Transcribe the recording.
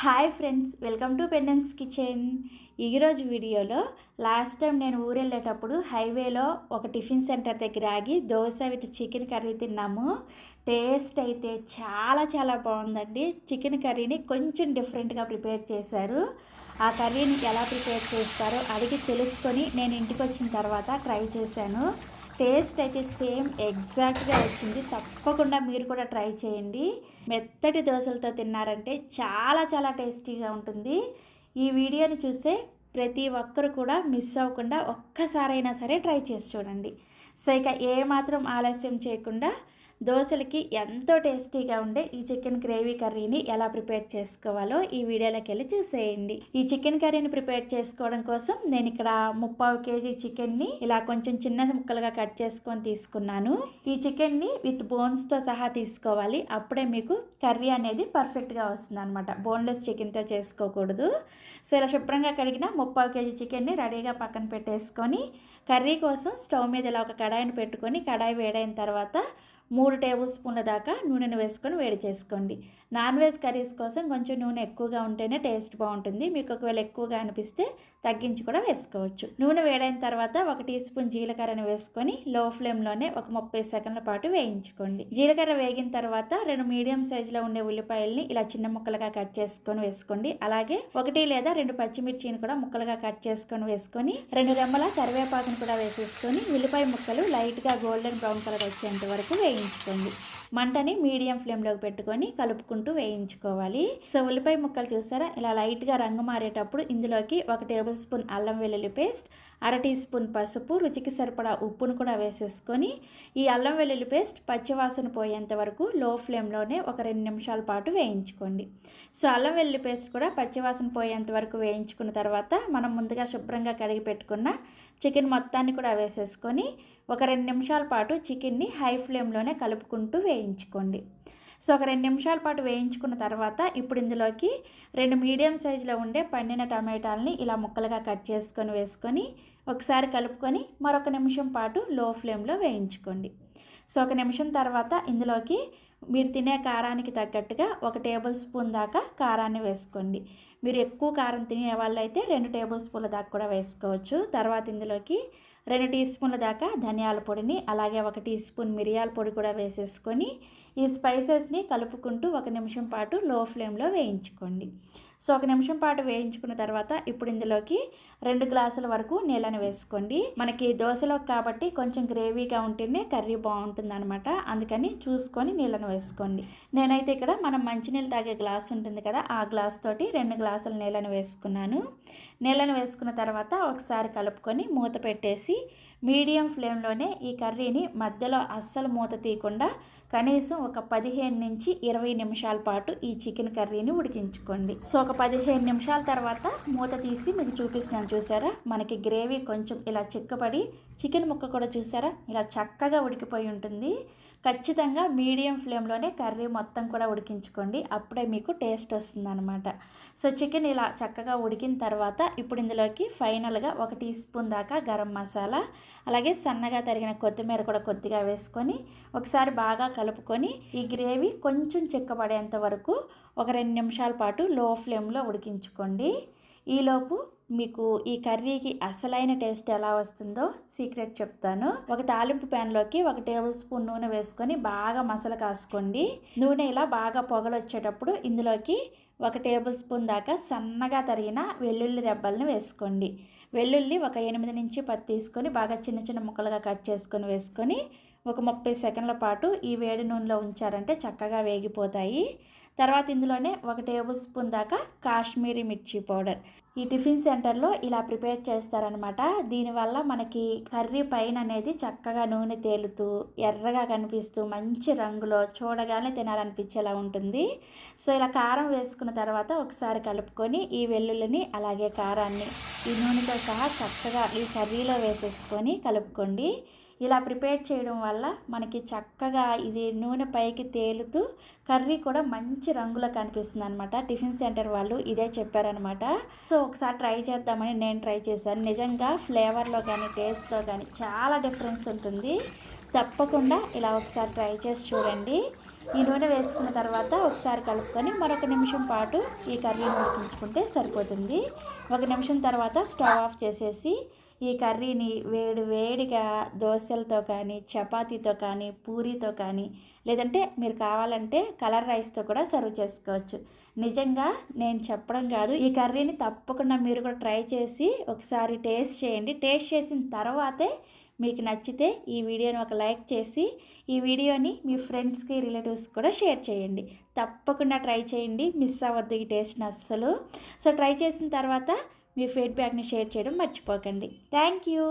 Hi friends welcome to పెండమ్స్ kitchen. ఈరోజు వీడియోలో లాస్ట్ టైం నేను ఊరెళ్ళేటప్పుడు హైవేలో ఒక టిఫిన్ సెంటర్ దగ్గర ఆగి దోశ విత్ చికెన్ కర్రీ తిన్నాము. టేస్ట్ అయితే చాలా చాలా బాగుందండి. చికెన్ కర్రీని కొంచెం డిఫరెంట్గా ప్రిపేర్ చేశారు. ఆ కర్రీని ఎలా ప్రిపేర్ చేస్తారో అడిగి తెలుసుకొని నేను ఇంటికి వచ్చిన తర్వాత ట్రై చేశాను. టేస్ట్ అయితే సేమ్ ఎగ్జాక్ట్గా వచ్చింది. తప్పకుండా మీరు కూడా ట్రై చేయండి. మెత్తటి దోశలతో తిన్నారంటే చాలా చాలా టేస్టీగా ఉంటుంది. ఈ వీడియోని చూస్తే ప్రతి ఒక్కరు కూడా మిస్ అవ్వకుండా ఒక్కసారైనా సరే ట్రై చేసి చూడండి. సో ఇక ఏమాత్రం ఆలస్యం చేయకుండా దోశలకి ఎంతో టేస్టీగా ఉండే ఈ చికెన్ గ్రేవీ కర్రీని ఎలా ప్రిపేర్ చేసుకోవాలో ఈ వీడియోలోకి వెళ్ళి చూసేయండి. ఈ చికెన్ కర్రీని ప్రిపేర్ చేసుకోవడం కోసం నేను ఇక్కడ ముప్పావు కేజీ చికెన్ని ఇలా కొంచెం చిన్న ముక్కలుగా కట్ చేసుకొని తీసుకున్నాను. ఈ చికెన్ని విత్ బోన్స్తో సహా తీసుకోవాలి. అప్పుడే మీకు కర్రీ అనేది పర్ఫెక్ట్గా వస్తుంది అనమాట బోన్లెస్ చికెన్తో చేసుకోకూడదు. సో ఇలా శుభ్రంగా కడిగిన ముప్పావు కేజీ చికెన్ని రెడీగా పక్కన పెట్టేసుకొని కర్రీ కోసం స్టవ్ మీద ఇలా ఒక కడాయిని పెట్టుకొని కడాయి వేడైన తర్వాత మూడు టేబుల్ స్పూన్ల దాకా నూనెను వేసుకొని వేడి చేసుకోండి. నాన్ వెజ్ కర్రీస్ కోసం కొంచెం నూనె ఎక్కువగా ఉంటేనే టేస్ట్ బాగుంటుంది. మీకు ఒకవేళ ఎక్కువగా అనిపిస్తే తగ్గించి కూడా వేసుకోవచ్చు. నూనె వేడైన తర్వాత ఒక టీ స్పూన్ జీలకర్రను వేసుకొని లో ఫ్లేమ్లోనే ఒక ముప్పై సెకండ్ల పాటు వేయించుకోండి. జీలకర్ర వేగిన తర్వాత రెండు మీడియం సైజులో ఉండే ఉల్లిపాయల్ని ఇలా చిన్న ముక్కలుగా కట్ చేసుకొని వేసుకోండి. అలాగే ఒకటి లేదా రెండు పచ్చిమిర్చిని కూడా ముక్కలుగా కట్ చేసుకొని వేసుకొని రెండు రెమ్మల కరివేపాకును కూడా వేసేసుకొని ఉల్లిపాయ ముక్కలు లైట్గా గోల్డెన్ బ్రౌన్ కలర్ వచ్చేంత వరకు వేయించుకోండి. వేయించుకోండి మంటని మీడియం ఫ్లేమ్లోకి పెట్టుకొని కలుపుకుంటూ వేయించుకోవాలి. సో ఉల్లిపాయ ముక్కలు చూసారా? ఇలా లైట్గా రంగు మారేటప్పుడు ఇందులోకి ఒక టేబుల్ స్పూన్ అల్లం వెల్లుల్లి పేస్ట్ అర టీ స్పూన్ పసుపు రుచికి సరిపడా ఉప్పును కూడా వేసేసుకొని ఈ అల్లం వెల్లుల్లి పేస్ట్ పచ్చివాసన పోయేంత వరకు లో ఫ్లేమ్లోనే ఒక రెండు నిమిషాల పాటు వేయించుకోండి. సో అల్లం వెల్లుల్లి పేస్ట్ కూడా పచ్చివాసన పోయేంత వరకు వేయించుకున్న తర్వాత మనం ముందుగా శుభ్రంగా కడిగి పెట్టుకున్న చికెన్ మొత్తాన్ని కూడా వేసేసుకొని ఒక రెండు నిమిషాల పాటు చికెన్ని హై ఫ్లేమ్లోనే కలుపుకుంటూ వేయించుకోండి వేయించుకోండి. సో ఒక రెండు నిమిషాల పాటు వేయించుకున్న తర్వాత ఇప్పుడు ఇందులోకి రెండు మీడియం సైజులో ఉండే పండిన టమాటాలని ఇలా ముక్కలుగా కట్ చేసుకొని వేసుకొని ఒకసారి కలుపుకొని మరొక నిమిషం పాటు లో ఫ్లేమ్లో వేయించుకోండి. సో ఒక నిమిషం తర్వాత ఇందులోకి మీరు తినే కారానికి తగ్గట్టుగా ఒక టేబుల్ స్పూన్ దాకా కారాన్ని వేసుకోండి. మీరు ఎక్కువ కారం తినే వాళ్ళైతే రెండు టేబుల్ స్పూన్ల దాకా కూడా వేసుకోవచ్చు. తర్వాత ఇందులోకి రెండు టీ స్పూన్ల దాకా ధనియాల పొడిని అలాగే ఒక టీ స్పూన్ మిరియాల పొడి కూడా వేసేసుకొని ఈ స్పైసెస్ని కలుపుకుంటూ ఒక నిమిషం పాటు లో ఫ్లేమ్లో వేయించుకోండి. సో ఒక నిమిషం పాటు వేయించుకున్న తర్వాత ఇప్పుడు ఇందులోకి రెండు గ్లాసుల వరకు నీళ్ళని వేసుకోండి. మనకి దోశలో కాబట్టి కొంచెం గ్రేవీగా ఉంటేనే కర్రీ బాగుంటుంది అనమాట అందుకని చూసుకొని నీళ్ళను వేసుకోండి. నేనైతే ఇక్కడ మనం మంచినీళ్ళు తాగే గ్లాస్ ఉంటుంది కదా ఆ గ్లాస్ తోటి రెండు గ్లాసుల నీళ్ళను వేసుకున్నాను. నీళ్ళను వేసుకున్న తర్వాత ఒకసారి కలుపుకొని మూత పెట్టేసి మీడియం ఫ్లేమ్లోనే ఈ కర్రీని మధ్యలో అస్సలు మూత తీయకుండా కనీసం ఒక పదిహేను నుంచి ఇరవై నిమిషాల పాటు ఈ చికెన్ కర్రీని ఉడికించుకోండి. సో ఒక పదిహేను నిమిషాల తర్వాత మూత తీసి మీకు చూపిస్తున్నాను చూసారా? మనకి గ్రేవీ కొంచెం ఇలా చిక్కబడి చికెన్ ముక్క కూడా చూసారా? ఇలా చక్కగా ఉడికిపోయి ఉంటుంది. ఖచ్చితంగా మీడియం ఫ్లేమ్లోనే కర్రీ మొత్తం కూడా ఉడికించుకోండి. అప్పుడే మీకు టేస్ట్ వస్తుందన్నమాట. సో చికెన్ ఇలా చక్కగా ఉడికిన తర్వాత ఇప్పుడు ఇందులోకి ఫైనల్గా ఒక టీ స్పూన్ దాకా గరం మసాలా అలాగే సన్నగా తరిగిన కొత్తిమీర కూడా కొద్దిగా వేసుకొని ఒకసారి బాగా కలుపుకొని ఈ గ్రేవీ కొంచెం చిక్కబడేంత వరకు ఒక రెండు నిమిషాల పాటు లో ఫ్లేమ్లో ఉడికించుకోండి. ఈలోపు మీకు ఈ కర్రీకి అసలైన టేస్ట్ ఎలా వస్తుందో సీక్రెట్ చెప్తాను. ఒక తాలింపు ప్యాన్లోకి ఒక టేబుల్ స్పూన్ నూనె వేసుకొని బాగా మసాలా కాసుకోండి. నూనె ఇలా బాగా పొగలు వచ్చేటప్పుడు ఇందులోకి ఒక టేబుల్ స్పూన్ దాకా సన్నగా తరిగిన వెల్లుల్లి రెబ్బల్ని వేసుకోండి. వెల్లుల్లి ఒక ఎనిమిది నుంచి పది తీసుకొని బాగా చిన్న చిన్న ముక్కలుగా కట్ చేసుకొని వేసుకొని ఒక ముప్పై సెకండ్ల పాటు ఈ వేడి నూనెలో ఉంచారంటే చక్కగా వేగిపోతాయి. తర్వాత ఇందులోనే ఒక టేబుల్ స్పూన్ దాకా కాశ్మీరీ మిర్చి పౌడర్. ఈ టిఫిన్ సెంటర్లో ఇలా ప్రిపేర్ చేస్తారనమాట దీనివల్ల మనకి కర్రీ పైన అనేది చక్కగా నూనె తేలుతూ ఎర్రగా కనిపిస్తూ మంచి రంగులో చూడగానే తినాలనిపించేలా ఉంటుంది. సో ఇలా కారం వేసుకున్న తర్వాత ఒకసారి కలుపుకొని ఈ వెల్లుల్లిని అలాగే కారాన్ని ఈ నూనెతో సహా చక్కగా ఈ కర్రీలో వేసేసుకొని కలుపుకోండి. ఇలా ప్రిపేర్ చేయడం వల్ల మనకి చక్కగా ఇది నూనె పైకి తేలుతూ కర్రీ కూడా మంచి రంగులో కనిపిస్తుంది అనమాట టిఫిన్ సెంటర్ వాళ్ళు ఇదే చెప్పారనమాట సో ఒకసారి ట్రై చేద్దామని నేను ట్రై చేశాను. నిజంగా ఫ్లేవర్లో కానీ టేస్ట్లో కానీ చాలా డిఫరెన్స్ ఉంటుంది. తప్పకుండా ఇలా ఒకసారి ట్రై చేసి చూడండి. ఈ నూనె వేసుకున్న తర్వాత ఒకసారి కలుపుకొని మరొక నిమిషం పాటు ఈ కర్రీని ఉడికించుకుంటే సరిపోతుంది. ఒక నిమిషం తర్వాత స్టవ్ ఆఫ్ చేసేసి ఈ కర్రీని వేడి వేడిగా దోశలతో కానీ చపాతీతో కానీ పూరీతో కానీ లేదంటే మీరు కావాలంటే కలర్ రైస్తో కూడా సర్వ్ చేసుకోవచ్చు. నిజంగా నేను చెప్పడం కాదు ఈ కర్రీని తప్పకుండా మీరు కూడా ట్రై చేసి ఒకసారి టేస్ట్ చేయండి. టేస్ట్ చేసిన తర్వాతే మీకు నచ్చితే ఈ వీడియోని ఒక లైక్ చేసి ఈ వీడియోని మీ ఫ్రెండ్స్కి రిలేటివ్స్ కూడా షేర్ చేయండి. తప్పకుండా ట్రై చేయండి. మిస్ అవ్వద్దు ఈ టేస్ట్ని అస్సలు. సో ట్రై చేసిన తర్వాత మీ ఫీడ్బ్యాక్ని షేర్ చేయడం మర్చిపోకండి. Thank you